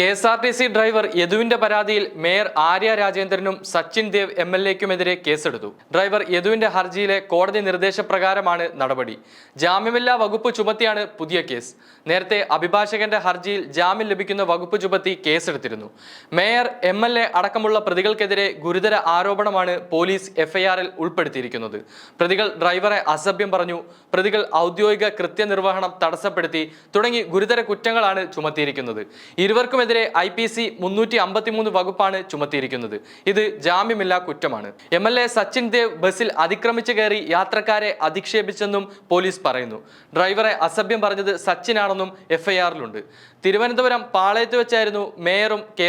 K S R T C driver യദുവിന്റെ പരാതിയിൽ mayor Arya രാജേന്ദ്രനും Sachin Dev M L എക്കുമെതിരെ കേസെടുത്തു. ഡ്രൈവർ യദുവിന്റെ ഹർജിയിലെ കോടതി നിർദ്ദേശപ്രകാരമാണ് നടപടി. ജാമ്യമില്ലാ വകുപ്പ് ചുമത്തിയാണ് പുതിയ കേസ്. നേരത്തെ അഭിഭാഷകന്റെ ഹർജിയിൽ ജാമ്യം ലഭിക്കുന്ന വകുപ്പ് ചുമത്തി കേസെടുത്തിരുന്നു. മേയർ എം എൽ എ അടക്കമുള്ള പ്രതികൾക്കെതിരെ ഗുരുതര ആരോപണമാണ് പോലീസ് എഫ്ഐആറിൽ ഉൾപ്പെടുത്തിയിരിക്കുന്നത്. പ്രതികൾ ഡ്രൈവറെ അസഭ്യം പറഞ്ഞു പ്രതികൾ ഔദ്യോഗിക കൃത്യനിർവഹണം തടസ്സപ്പെടുത്തി തുടങ്ങി ഗുരുതര കുറ്റങ്ങളാണ് ചുമത്തിയിരിക്കുന്നത്. ഇരുവർക്കുമെതിരെ ഐ പി സി മുന്നൂറ്റി അമ്പത്തിമൂന്ന് വകുപ്പാണ് ചുമത്തിയിരിക്കുന്നത്. ഇത് ജാമ്യമില്ലാ കുറ്റമാണ്. M L A Sachin Dev ബസ്സിൽ അതിക്രമിച്ചു കയറി യാത്രക്കാരെ അധിക്ഷേപിച്ചെന്നും പോലീസ് പറയുന്നു. ഡ്രൈവറെ അസഭ്യം പറഞ്ഞത് സച്ചിനാണെന്നും എഫ്ഐആറിലുണ്ട് തിരുവനന്തപുരം പാളയത്ത് വെച്ചായിരുന്നു മേയറും കെ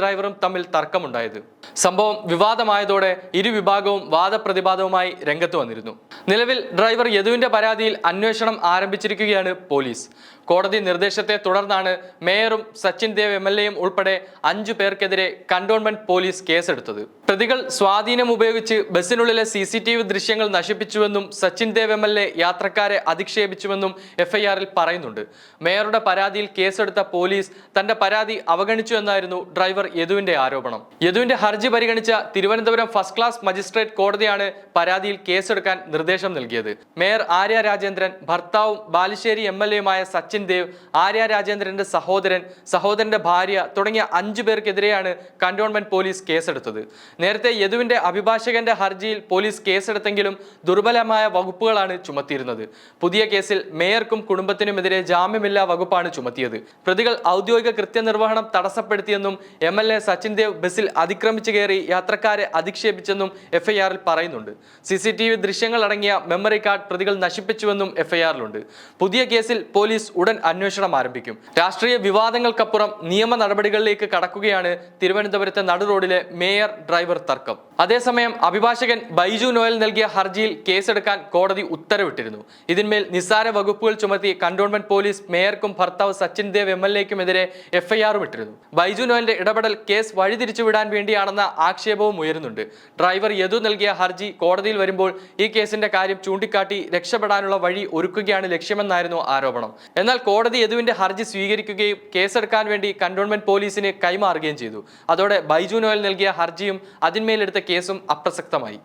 ഡ്രൈവറും തമ്മിൽ തർക്കമുണ്ടായത്. സംഭവം വിവാദമായതോടെ ഇരുവിഭാഗവും വാദപ്രതിവാദവുമായി രംഗത്ത് വന്നിരുന്നു. നിലവിൽ ഡ്രൈവർ യദുവിന്റെ പരാതിയിൽ അന്വേഷണം ആരംഭിച്ചിരിക്കുകയാണ് പോലീസ്. കോടതി നിർദ്ദേശത്തെ തുടർന്നാണ് മേയറും സച്ചിൻ ദേവ് എം എൽ എയും ഉൾപ്പെടെ അഞ്ചു പേർക്കെതിരെ കണ്ടോൺമെന്റ് പോലീസ് കേസെടുത്തത്. പ്രതികൾ സ്വാധീനം ഉപയോഗിച്ച് ബസ്സിനുള്ളിലെ സി സി ടി വി ദൃശ്യങ്ങൾ നശിപ്പിച്ചുവെന്നും Sachin Dev M L A യാത്രക്കാരെ അധിക്ഷേപിച്ചുവെന്നും എഫ്ഐആറിൽ പറയുന്നുണ്ട്. മേയറുടെ പരാതിയിൽ കേസെടുത്ത പോലീസ് തന്റെ പരാതി അവഗണിച്ചു എന്നായിരുന്നു ഡ്രൈവർ യദുവിന്റെ ആരോപണം. യദുവിന്റെ ഹർജി പരിഗണിച്ച തിരുവനന്തപുരം ഫസ്റ്റ് ക്ലാസ് മജിസ്ട്രേറ്റ് കോടതിയാണ് പരാതിയിൽ കേസെടുക്കാൻ നിർദ്ദേശം നൽകിയത്. മേയർ ആര്യ രാജേന്ദ്രൻ ഭർത്താവും ബാലുശ്ശേരി എം എൽ എയുമായ സച്ചിൻ ദേവ് ആര്യ രാജേന്ദ്രന്റെ സഹോദരൻ സഹോദരന്റെ ഭാര്യ തുടങ്ങിയ അഞ്ചു പേർക്കെതിരെയാണ് കന്റോൺമെന്റ് പോലീസ് കേസെടുത്തത്. നേരത്തെ യദുവിന്റെ അഭിഭാഷകന്റെ ഹർജിയിൽ പോലീസ് കേസെടുത്തെങ്കിലും ദുർബലമായ വകുപ്പുകളാണ് ചുമത്തിയിരുന്നത്. പുതിയ കേസിൽ മേയർക്കും കുടുംബത്തിനുമെതിരെ ജാമ്യമില്ലാ വകുപ്പാണ് ചുമത്തിയത്. പ്രതികൾ ഔദ്യോഗിക കൃത്യനിർവഹണം തടസ്സപ്പെടുത്തിയെന്നും M L A Sachin Dev ബസിൽ അതിക്രമിച്ചു കയറി യാത്രക്കാരെ അധിക്ഷേപിച്ചെന്നും എഫ്ഐആറിൽ പറയുന്നുണ്ട്. സി സി ടി വി ദൃശ്യങ്ങൾ അടങ്ങിയ മെമ്മറി കാർഡ് പ്രതികൾ നശിപ്പിച്ചുവെന്നും എഫ്ഐആറിലുണ്ട്. പുതിയ കേസിൽ പോലീസ് ഉടൻ അന്വേഷണം ആരംഭിക്കും. രാഷ്ട്രീയ വിവാദങ്ങൾക്കപ്പുറം നിയമ നടപടികളിലേക്ക് കടക്കുകയാണ് തിരുവനന്തപുരത്തെ നടു റോഡിലെ മേയർ ഡ്രൈവർ തർക്കം. അതേസമയം അഭിഭാഷകൻ ബൈജു നോയൽ നൽകിയ ഹർജിയിൽ കേസെടുക്കാൻ കോടതി ഉത്തരവിട്ടിരുന്നു. ഇതിന്മേൽ നിസ്സാര വകുപ്പുകൾ ചുമത്തി കന്റോൺമെന്റ് പോലീസ് മേയർക്കും ഭർത്താവ് സച്ചിൻ ദേവ് എം എൽ എക്കുമെതിരെ എഫ്ഐആറും ഇട്ടിരുന്നു. ബൈജു നോയലിന്റെ ഇടപെടൽ കേസ് വഴിതിരിച്ചുവിടാൻ വേണ്ടിയാണെന്ന ആക്ഷേപവും ഉയരുന്നുണ്ട്. ഡ്രൈവർ യദു നൽകിയ ഹർജി കോടതിയിൽ വരുമ്പോൾ ഈ കേസിന്റെ കാര്യം ചൂണ്ടിക്കാട്ടി രക്ഷപ്പെടാനുള്ള വഴി ഒരുക്കുകയാണ് ലക്ഷ്യമെന്നായിരുന്നു ആരോപണം. എന്നാൽ കോടതി യദുവിന്റെ ഹർജി സ്വീകരിക്കുകയും കേസെടുക്കാൻ വേണ്ടി കന്റോൺമെന്റ് പോലീസിന് കൈമാറുകയും ചെയ്തു. അതോടെ ബൈജു നോയൽ നൽകിയ ഹർജിയും അതിന്മേലെടുത്ത കേസും അപ്രസക്തമായി.